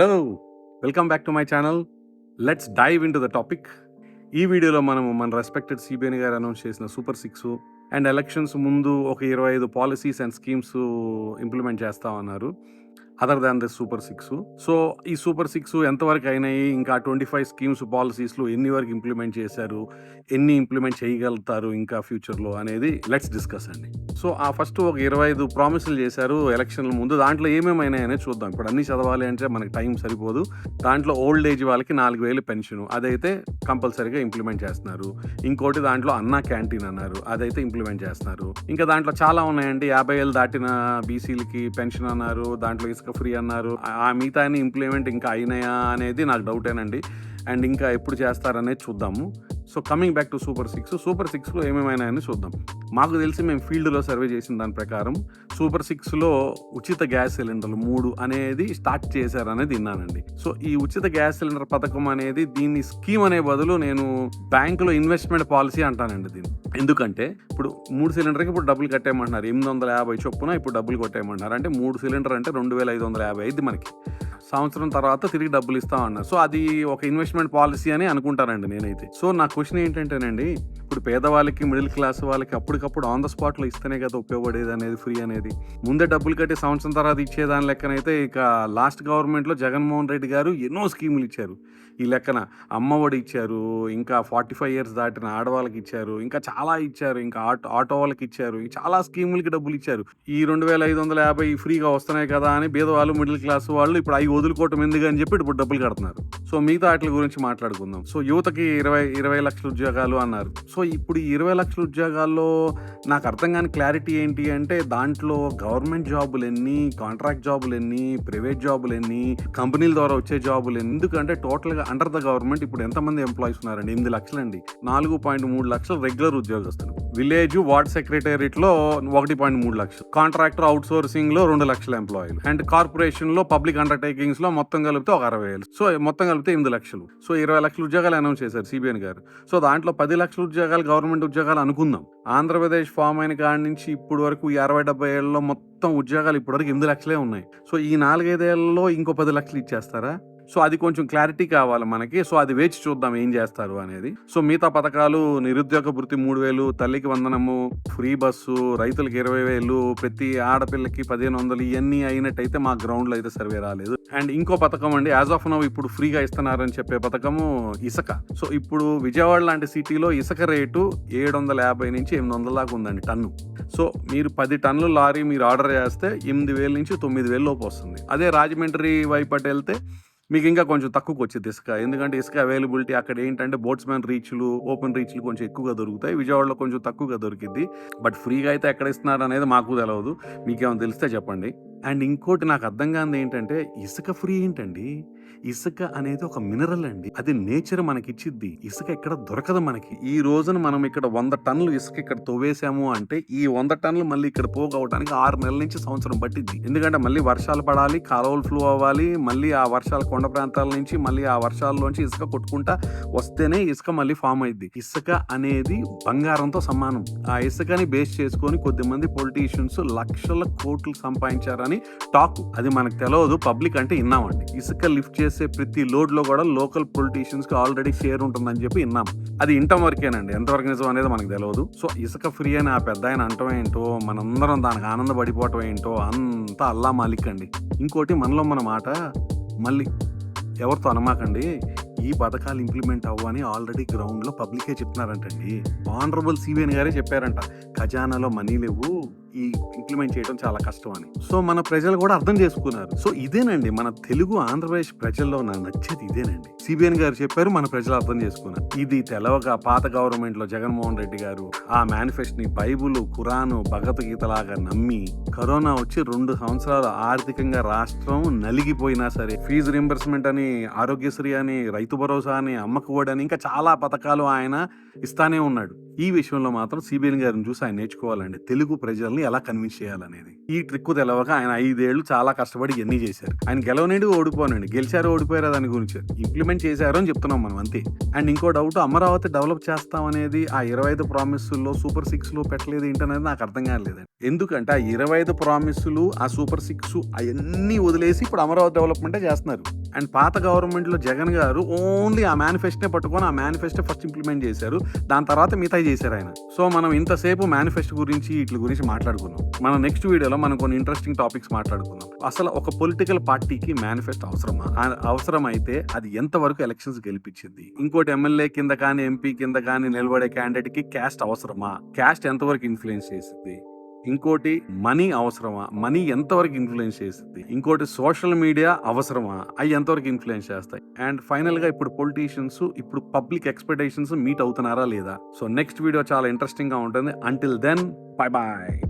Hello welcome back to my channel. Let's dive into the topic ఈ వీడియోలో మనము మన రెస్పెక్టెడ్ సిబిఎన్ గారు అనౌన్స్ చేసిన సూపర్ సిక్స్ అండ్ ఎలక్షన్స్ ముందు ఒక ఇరవై ఐదు పాలసీస్ అండ్ స్కీమ్స్ ఇంప్లిమెంట్ చేస్తామన్నారు other than the super six so ఈ సూపర్ సిక్స్ ఎంతవరకు అయినాయి? ఇంకా ట్వంటీ ఫైవ్ స్కీమ్స్ పాలసీస్లో ఎన్ని వరకు ఇంప్లిమెంట్ చేశారు? ఎన్ని ఇంప్లిమెంట్ చేయగలుగుతారు? ఇంకా ఫ్యూచర్లో అనేది లెట్స్ డిస్కస్ అండి. సో ఆ ఫస్ట్ ఒక ఇరవై ఐదు ప్రామిసులు చేశారు ఎలక్షన్ల ముందు. దాంట్లో ఏమేమైనాయనే చూద్దాం. ఇప్పుడు అన్ని చదవాలి అంటే మనకి టైం సరిపోదు. దాంట్లో ఓల్డ్ ఏజ్ వాళ్ళకి నాలుగు వేలు పెన్షన్. అదైతే కంపల్సరీగా ఇంప్లిమెంట్ చేస్తున్నారు. ఇంకోటి దాంట్లో అన్నా క్యాంటీన్ అన్నారు. అదైతే ఇంప్లిమెంట్ చేస్తున్నారు. ఇంకా దాంట్లో చాలా ఉన్నాయండి. యాభై ఏళ్ళు దాటిన బీసీలకి పెన్షన్ అన్నారు. దాంట్లో ఇసుక ఫ్రీ అన్నారు. ఆ- ఆ మిగతా ఇంప్లిమెంట్ ఇంకా అయినాయా అనేది నాకు డౌటేనండి. అండ్ ఇంకా ఎప్పుడు చేస్తారనేది చూద్దాము. So coming back to super six super సిక్స్లో ఏమేమైనాయని చూద్దాం. మాకు తెలిసి మేము ఫీల్డ్లో సర్వే చేసిన దాని ప్రకారం సూపర్ సిక్స్లో ఉచిత గ్యాస్ సిలిండర్లు మూడు అనేది స్టార్ట్ చేశారనేది విన్నానండి సో ఈ ఉచిత గ్యాస్ సిలిండర్ పథకం అనేది దీన్ని స్కీమ్ అనే బదులు నేను బ్యాంకులో ఇన్వెస్ట్మెంట్ పాలసీ అంటానండి దీన్ని. ఎందుకంటే ఇప్పుడు మూడు సిలిండర్కి ఇప్పుడు డబ్బులు కట్టేయమంటున్నారు. ఎనిమిది వందల యాభై చొప్పున ఇప్పుడు డబ్బులు కొట్టేయమంటున్నారు. అంటే మూడు సిలిండర్ అంటే రెండు వేల ఐదు వందల యాభై ఐదు మనకి. సంవత్సరం తర్వాత తిరిగి డబ్బులు ఇస్తామన్నారు. సో అది ఒక ఇన్వెస్ట్మెంట్ పాలసీ అని అనుకుంటానండి నేనైతే. సో నాకు క్వశ్చన్ ఏంటంటేనండి ఇప్పుడు పేదవాళ్ళకి మిడిల్ క్లాస్ వాళ్ళకి అప్పటికప్పుడు ఆన్ ద స్పాట్లో ఇస్తేనే కదా ఉపయోగపడేది అనేది ఫ్రీ అనేది. ముందే డబ్బులు కట్టి సంవత్సరం తర్వాత ఇచ్చేదాని లెక్కనైతే ఇక లాస్ట్ గవర్నమెంట్లో జగన్మోహన్ రెడ్డి గారు ఎన్నో స్కీములు ఇచ్చారు. ఈ లెక్కన అమ్మఒడి ఇచ్చారు ఇంకా ఫార్టీ ఫైవ్ ఇయర్స్ దాటిన ఆడవాళ్ళకి ఇచ్చారు ఇంకా చాలా ఇచ్చారు ఇంకా ఆటో ఆటో వాళ్ళకి ఇచ్చారు చాలా స్కీములకి డబ్బులు ఇచ్చారు. ఈ రెండు వేల ఐదు వందల యాభై ఫ్రీగా వస్తున్నాయి కదా అని బీదవాళ్ళు మిడిల్ క్లాస్ వాళ్ళు ఇప్పుడు అవి వదులుకోవటం ఎందుకు అని చెప్పి ఇప్పుడు డబ్బులు కడుతున్నారు. సో మిగతా వాటి గురించి మాట్లాడుకుందాం. సో యువతకి ఇరవై ఇరవై లక్షల ఉద్యోగాలు అన్నారు. సో ఇప్పుడు ఈ ఇరవై లక్షల ఉద్యోగాల్లో నాకు అర్థం కాని క్లారిటీ ఏంటి అంటే దాంట్లో గవర్నమెంట్ జాబులు ఎన్ని కాంట్రాక్ట్ జాబులు ఎన్ని ప్రైవేట్ జాబులు ఎన్ని కంపెనీల ద్వారా వచ్చే జాబులు ఎన్ని? ఎందుకంటే టోటల్గా అండర్ ద గవర్నమెంట్ ఇప్పుడు ఎంతమంది ఎంప్లాయీస్ ఉన్నారండి? ఎనిమిది లక్షలండి. నాలుగు పాయింట్ మూడు లక్షలు రెగ్యులర్ ఉద్యోగస్తులు. విలేజ్ వార్డ్ సెక్రటేరియట్లో ఒకటి పాయింట్ మూడు లక్షలు. కాంట్రాక్టర్ అవుట్ సోర్సింగ్లో రెండు లక్షల ఎంప్లాయీలు. అండ్ కార్పొరేషన్లో పబ్లిక్ అండర్టేకింగ్స్లో మొత్తం కలిపితే ఒక అరవై వేలు. సో మొత్తం కలిపితే ఎనిమిది లక్షలు. సో ఇరవై లక్షల ఉద్యోగాలు అనౌన్స్ చేశారు సిబిఎన్ గారు. సో దాంట్లో పది లక్షల ఉద్యోగాలు గవర్నమెంట్ ఉద్యోగాలు అనుకుందాం. ఆంధ్రప్రదేశ్ ఫామ్ అయిన కాడి నుంచి ఇప్పుడు వరకు ఈ అరవై డెబ్బై ఏళ్ళలో మొత్తం ఉద్యోగాలు ఇప్పటివరకు ఎనిమిది లక్షలే ఉన్నాయి. సో ఈ నాలుగైదేళ్ళలో ఇంకో పది లక్షలు ఇచ్చేస్తారా? సో అది కొంచెం క్లారిటీ కావాలి మనకి. సో అది వేచి చూద్దాం ఏం చేస్తారు అనేది. సో మిగతా పథకాలు నిరుద్యోగ భృతి మూడు వేలు తల్లికి వందనము ఫ్రీ బస్సు రైతులకు ఇరవై వేలు ప్రతి ఆడపిల్లకి పదిహేను వందలు ఇవన్నీ అయినట్టయితే మా గ్రౌండ్లో అయితే సర్వే రాలేదు. అండ్ ఇంకో పథకం అండి యాజ్ ఆఫ్ నవ్ ఇప్పుడు ఫ్రీగా ఇస్తున్నారని చెప్పే పథకము ఇసుక. సో ఇప్పుడు విజయవాడ లాంటి సిటీలో ఇసుక రేటు ఏడు వందల యాభై నుంచి ఎనిమిది వందల దాకా ఉందండి టన్ను. సో మీరు పది టన్నుల లారీ మీరు ఆర్డర్ చేస్తే ఎనిమిది వేల నుంచి తొమ్మిది వేల లోపు వస్తుంది. అదే రాజమండ్రి వైపు అటు వెళ్తే మీకు ఇంకా కొంచెం తక్కువకి వచ్చింది ఇసుక. ఎందుకంటే ఇసుక అవైలబిలిటీ అక్కడ ఏంటంటే బోట్స్మెన్ రీచ్లు ఓపెన్ రీచ్లు కొంచెం ఎక్కువగా దొరుకుతాయి. విజయవాడలో కొంచెం తక్కువగా దొరికిద్ది. బట్ ఫ్రీగా అయితే ఎక్కడ ఇస్తున్నారు అనేది మాకు తెలియదు మీకేమైనా తెలిస్తే చెప్పండి. అండ్ ఇంకోటి నాకు అర్థం కానిది ఏంటంటే ఇసుక ఫ్రీ ఏంటండి? ఇసుక అనేది ఒక మినరల్ అండి. అది నేచర్ మనకి ఇచ్చిద్ది ఇసుక ఇక్కడ దొరకదు మనకి. ఈ రోజున మనం ఇక్కడ వంద టన్నులు ఇసుక ఇక్కడ తోవేశాము అంటే ఈ వంద టన్నులు మళ్ళీ ఇక్కడ పోగవడానికి ఆరు నెలల నుంచి సంవత్సరం పట్టింది ఎందుకంటే మళ్ళీ వర్షాలు పడాలి కాలువలు ఫ్లో అవ్వాలి మళ్ళీ ఆ వర్షాలు కొండ ప్రాంతాల నుంచి మళ్ళీ ఆ వర్షాల్లోంచి ఇసుక కొట్టుకుంటా వస్తేనే ఇసుక మళ్ళీ ఫామ్ అయింది ఇసుక అనేది బంగారంతో సమానం. ఆ ఇసుకని బేస్ చేసుకొని కొద్దిమంది పొలిటీషియన్స్ లక్షల కోట్లు సంపాదించారని టాక్ అది మనకు తెలియదు పబ్లిక్ అంటే విన్నామండి. ఇసుక లిఫ్ట్ చేసే ప్రతి లోడ్లో కూడా లోకల్ పొలిటీషియన్స్కి ఆల్రెడీ షేర్ ఉంటుందని చెప్పి విన్నాం. అది ఇంటం వరకేనండి. ఎంతవరకు నిజం అనేది మనకు తెలియదు సో ఇసుక ఫ్రీ అని ఆ పెద్ద ఆయన అంటం ఏంటో మనందరం దానికి ఆనందపడిపోవటం ఏంటో అంతా అల్లా మాలిక్ అండి ఇంకోటి మనలో మన మాట మళ్ళీ ఎవరితో అనమాకండి. ఈ పథకాలు ఇంప్లిమెంట్ అవ్వని ఆల్రెడీ గ్రౌండ్లో పబ్లికే చెప్తున్నారంటండి. ఆనరబుల్ సివిఎన్ గారే చెప్పారంట. ఖజానాలో మనీ లేవు. ఈ ఇంప్లిమెంట్ చేయడం చాలా కష్టం అని. సో మన ప్రజలు కూడా అర్థం చేసుకున్నారు. సో ఇదేనండి మన తెలుగు ఆంధ్రప్రదేశ్ ప్రజల్లో నాకు నచ్చేది ఇదేనండి. సిబిఎన్ గారు చెప్పారు మన ప్రజలు అర్థం చేసుకున్నారు. ఇది తెలవక పాత గవర్నమెంట్లో జగన్మోహన్ రెడ్డి గారు ఆ మేనిఫెస్టోని బైబుల్ ఖురాను భగవద్గీత లాగా నమ్మి కరోనా వచ్చి రెండు సంవత్సరాలు ఆర్థికంగా రాష్ట్రం నలిగిపోయినా సరే ఫీజు రింబర్స్మెంట్ అని ఆరోగ్యశ్రీ అని రైతు భరోసా అని అమ్మకు అని ఇంకా చాలా పథకాలు ఆయన ఇస్తానే ఉన్నాడు. ఈ విషయంలో మాత్రం సిబిఎన్ గారిని చూసి ఆయన నేర్చుకోవాలండి. తెలుగు ప్రజల్ని ఎలా కన్విన్స్ చేయాలనేది. ఈ ట్రిక్ తెలవక ఆయన ఐదేళ్ళు చాలా కష్టపడి ఇవన్నీ చేశారు. ఆయన గెలవనేది ఓడిపోనండి. గెలిచారు ఓడిపోయారు దాని గురించి. ఇంప్లిమెంట్ చేశారు అని చెప్తున్నాం మనం అంతే. అండ్ ఇంకో డౌట్ అమరావతి డెవలప్ చేస్తాం అనేది ఆ ఇరవై ఐదు ప్రామిస్లో సూపర్ సిక్స్లో పెట్టలేదు ఏంటనేది నాకు అర్థం కాలేదండి ఎందుకంటే ఆ ఇరవై ఐదు ప్రామిస్లు ఆ సూపర్ సిక్స్ అవన్నీ వదిలేసి ఇప్పుడు అమరావతి డెవలప్మెంటే చేస్తున్నారు. అండ్ పాత గవర్నమెంట్లో జగన్ గారు ఓన్లీ ఆ మేనిఫెస్టోనే పట్టుకొని ఆ మేనిఫెస్టో ఫస్ట్ ఇంప్లిమెంట్ చేశారు. దాని తర్వాత మిగతా చేశారు ఆయన. సో మనం ఇంతసేపు మేనిఫెస్టో గురించి వీటి గురించి మాట్లాడుకున్నాం. మన నెక్స్ట్ వీడియోలో మనం కొన్ని ఇంట్రెస్టింగ్ టాపిక్స్ మాట్లాడుకుందాం. అసలు ఒక పొలిటికల్ పార్టీకి మేనిఫెస్టో అవసరమా? అవసరం అయితే అది ఎంతవరకు ఎలక్షన్స్ గెలిపించింది? ఇంకోటి ఎమ్మెల్యే కింద కానీ ఎంపీ కింద కానీ నిలబడే క్యాండిడేట్కి క్యాస్ట్ అవసరమా? క్యాస్ట్ ఎంతవరకు ఇన్ఫ్లుయెన్స్ చేసింది? ఇంకోటి మనీ అవసరమా? మనీ ఎంతవరకు ఇన్ఫ్లుయెన్స్ చేస్తుంది? ఇంకోటి సోషల్ మీడియా అవసరమా? అవి ఎంతవరకు ఇన్ఫ్లుయెన్స్ చేస్తాయి? అండ్ ఫైనల్గా ఇప్పుడు పొలిటీషియన్స్ ఇప్పుడు పబ్లిక్ ఎక్స్పెక్టేషన్స్ మీట్ అవుతున్నారా లేదా? సో నెక్స్ట్ వీడియో చాలా ఇంట్రెస్టింగ్గా ఉంటుంది. Until then bye bye